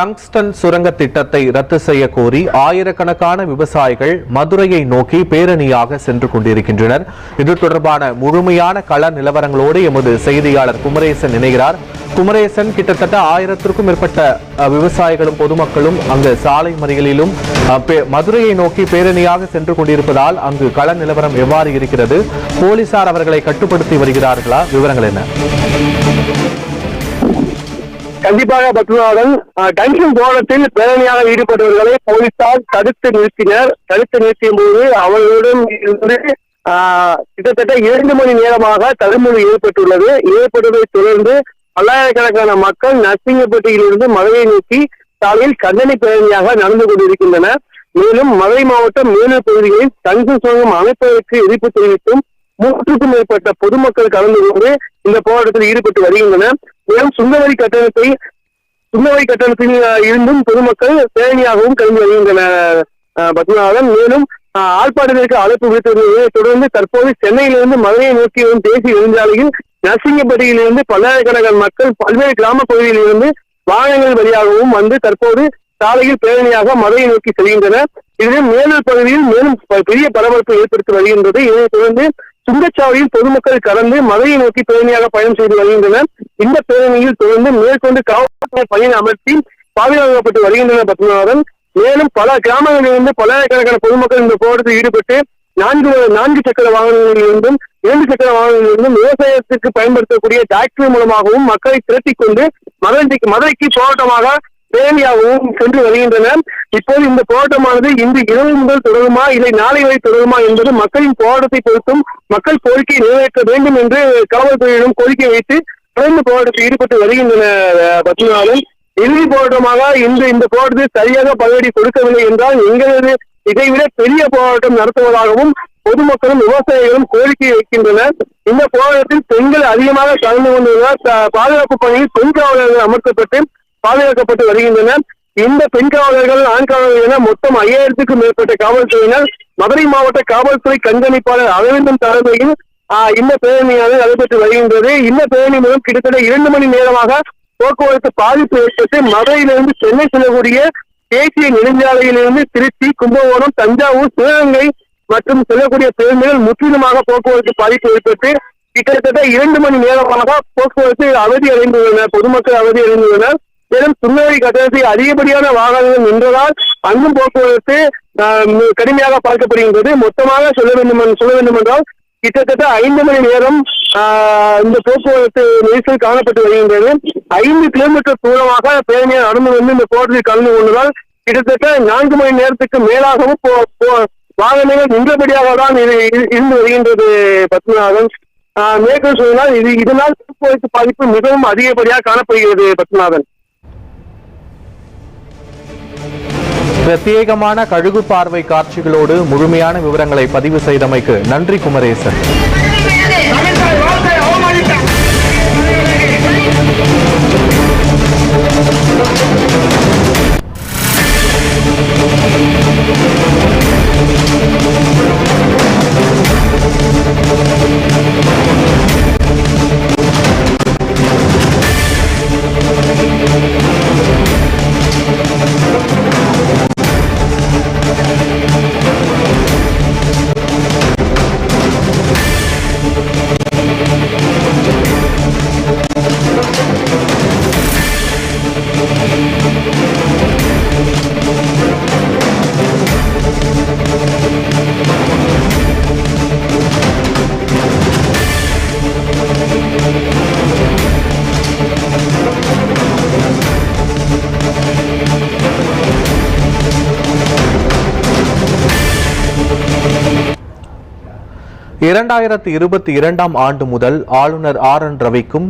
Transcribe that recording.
Tungsten சுரங்க திட்டத்தை ரத்து செய்ய கோரி ஆயிரக்கணக்கான விவசாயிகள் மதுரையை நோக்கி பேரணியாக சென்று கொண்டிருக்கின்றனர். இது தொடர்பான முழுமையான கள நிலவரங்களோடு எமது செய்தியாளர் குமரேசன் இணைகிறார். குமரேசன் கிட்டத்தட்ட ஆயிரத்திற்கும் மேற்பட்ட அஹ், விவசாயிகளும் பொதுமக்களும் அங்கு சாலை மறியலிலும் அஹ், பே- மதுரையை நோக்கி பேரணியாக சென்று கொண்டிருப்பதால் அங்கு கள நிலவரம் எவ்வாறு இருக்கிறது? போலீசார் அவர்களை கட்டுப்படுத்தி வருகிறார்களா? விவரங்கள் என்ன? கண்டிப்பாக பத்மநாதன் அஹ், டங்ஷன் போராட்டத்தில் பேரணியாக ஈடுபட்டவர்களை போலீசார் தடுத்து நிறுத்தினர். தடுத்து நிறுத்திய போது அவர்களுடன் இருந்து கிட்டத்தட்ட இரண்டு மணி நேரமாக தடுமொழி ஏற்பட்டுள்ளது. ஏற்பட்டதை தொடர்ந்து பல்லாயிரக்கணக்கான மக்கள் நரசிங்கப்பட்டியிலிருந்து மதுரையை நோக்கி சாலையில் கண்டன பேரணியாக நடந்து கொண்டிருக்கின்றனர். மேலும் மதுரை மாவட்டம் மேலூர் பகுதிகளில் டங்ஷன் சுரங்கம் அமைப்பதற்கு எதிர்ப்பு தெரிவித்தும் மூன்றுக்கும் மேற்பட்ட பொதுமக்கள் கலந்து கொண்டு இந்த போராட்டத்தில் ஈடுபட்டு வருகின்றனர். மேலும் சுங்கவரி கட்டணத்தை சுங்கவரி கட்டணத்தில் இருந்தும் பொதுமக்கள் பேரணியாகவும் கலந்து வருகின்றனர் பத்மநாதன். மேலும் ஆர்ப்பாட்டத்திற்கு அழைப்பு விடுத்ததை தொடர்ந்து தற்போது சென்னையிலிருந்து மதுரையை நோக்கி வரும் தேசிய நெடுஞ்சாலையில் நரசிங்கப்பட்டியிலிருந்து பல்லாயிரக்கணக்கான மக்கள் பல்வேறு கிராம பகுதியிலிருந்து வாகனங்கள் வழியாகவும் வந்து தற்போது சாலையில் பேரணியாக மதுரையை நோக்கி செல்கின்றனர். இதில் மேலூர் பகுதியில் மேலும் பெரிய பரபரப்பு ஏற்படுத்தி வருகின்றது. இதனைத் தொடர்ந்து சுங்கச்சாவடியில் பொதுமக்கள் கலந்து மதுரை நோக்கி பேரணியாக பயணம் செய்து வருகின்றனர். இந்த பேரணியில் தொடர்ந்து மேற்கொண்டு காவல்துறை பணியை அமர்த்தி பாதுகாக்கப்பட்டு வருகின்றனர் பத்மநாதன். மேலும் பல கிராமங்களிலிருந்து பல்லாயிரக்கணக்கான பொதுமக்கள் இந்த போராட்டத்தில் ஈடுபட்டு நான்கு நான்கு சக்கர வாகனங்களிலிருந்தும் இரண்டு சக்கர வாகனங்களிலிருந்தும் விவசாயத்திற்கு பயன்படுத்தக்கூடிய டிராக்டர் மூலமாகவும் மக்களை திரட்டிக் கொண்டு மதுரைக்கு மதுரைக்கு போராட்டமாக பேரணியாகவும் சென்று வருகின்றனர். இப்போது இந்த போராட்டமானது இன்று இரவு முதல் தொடருமா? இல்லை நாளை வரை தொடருமா என்பது மக்களின் போராட்டத்தை பொறுத்தும் மக்கள் கோரிக்கையை நிறைவேற்ற வேண்டும் என்று காவல்துறையிடம் கோரிக்கை வைத்து தொடர்ந்து போராட்டத்தில் ஈடுபட்டு வருகின்றன பத்மநாதன் இறுதி போராட்டமாக இந்த இந்த போராட்டத்தில் சரியாக பதிலடி கொடுக்கவில்லை என்றால் எங்களது இதைவிட பெரிய போராட்டம் நடத்துவதாகவும் பொதுமக்களும் விவசாயிகளும் கோரிக்கை வைக்கின்றனர். இந்த போராட்டத்தில் பெண்கள் அதிகமாக கலந்து கொண்டுள்ளனர் பாதுகாப்பு பணியில் பெண் காவலர்கள் அமர்த்தப்பட்டு பாதுகாக்கப்பட்டு வருகின்றனர். இந்த பெண் காவலர்கள் ஆண் காவலர்கள் என மொத்தம் ஐயாயிரத்துக்கும் மேற்பட்ட காவல்துறையினர் மதுரை மாவட்ட காவல்துறை கண்காணிப்பாளர் அரவிந்தன் தலைமையில் இந்த பேரணியானது நடைபெற்று வருகின்றது. இந்த பேரணி மூலம் கிட்டத்தட்ட இரண்டு மணி நேரமாக போக்குவரத்து பாதிப்பு ஏற்பட்டு மதுரையிலிருந்து சென்னை செல்லக்கூடிய தேசிய நெடுஞ்சாலையிலிருந்து திருச்சி கும்பகோணம் தஞ்சாவூர் சிவகங்கை மற்றும் செல்லக்கூடிய பேருந்துகள் முற்றிலுமாக போக்குவரத்து பாதிப்பு ஏற்பட்டு கிட்டத்தட்ட இரண்டு மணி நேரமாக போக்குவரத்து அவதி அடைந்துள்ளனர் பொதுமக்கள் அவதி அடைந்துள்ளனர். மேலும் சுங்கவரி கட்டணத்தை அதிகப்படியான வாகனங்கள் நின்றதால் அங்கும் போக்குவரத்து கடுமையாக பார்க்கப்படுகின்றது மொத்தமாக சொல்ல வேண்டும் சொல்ல வேண்டும் என்றால் கிட்டத்தட்ட ஐந்து மணி நேரம் இந்த போக்குவரத்து நெரிசல் காணப்பட்டு வருகின்றது. ஐந்து கிலோமீட்டர் தூரமாக பேரணியாக நடந்து வந்து இந்த போராட்டத்தில் கலந்து கொண்டதால் கிட்டத்தட்ட நான்கு மணி நேரத்துக்கு மேலாகவும் போ- போ- வாகனங்கள் நின்றபடியாக தான் இது இருந்து வருகின்றது பத்மநாதன் மேற்கொண்டு சொன்னால் இது இதனால் போக்குவரத்து பாதிப்பு மிகவும் அதிகப்படியாக காணப்படுகிறது பத்மநாதன் பிரத்யேகமான கழுகு பார்வை காட்சிகளோடு முழுமையான விவரங்களை பதிவு செய்தமைக்கு நன்றி குமரேசன். இரண்டாயிரத்தி இருபத்தி இரண்டாம் ஆண்டு முதல் ஆளுநர் ஆர் என் ரவிக்கும்